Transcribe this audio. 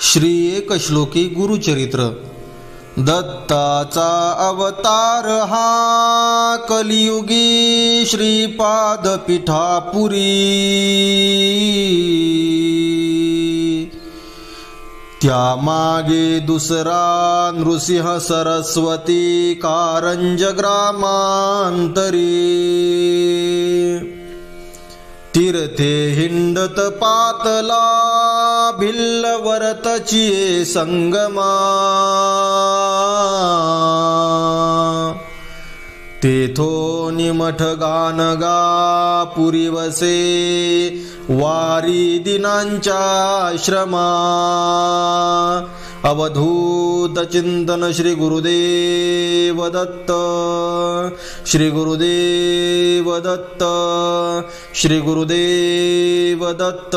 श्री एकश्लोकी गुरुचरित्र. दत्ताचा अवतार हा कलियुगी श्रीपाद पिठापुरी त्यामागे दुसरा नृसिंह सरस्वती कारंज ग्रामांतरी तीर्थे हिंडत पातला भिल्लवरतची संगमा. तेथो निमठ गान गा पुरी वसे वारी दिनांच्या श्रमा अवधूत चिंतन श्री गुरुदेव दत्त श्री गुरुदेव दत्त श्री गुरुदेव दत्त.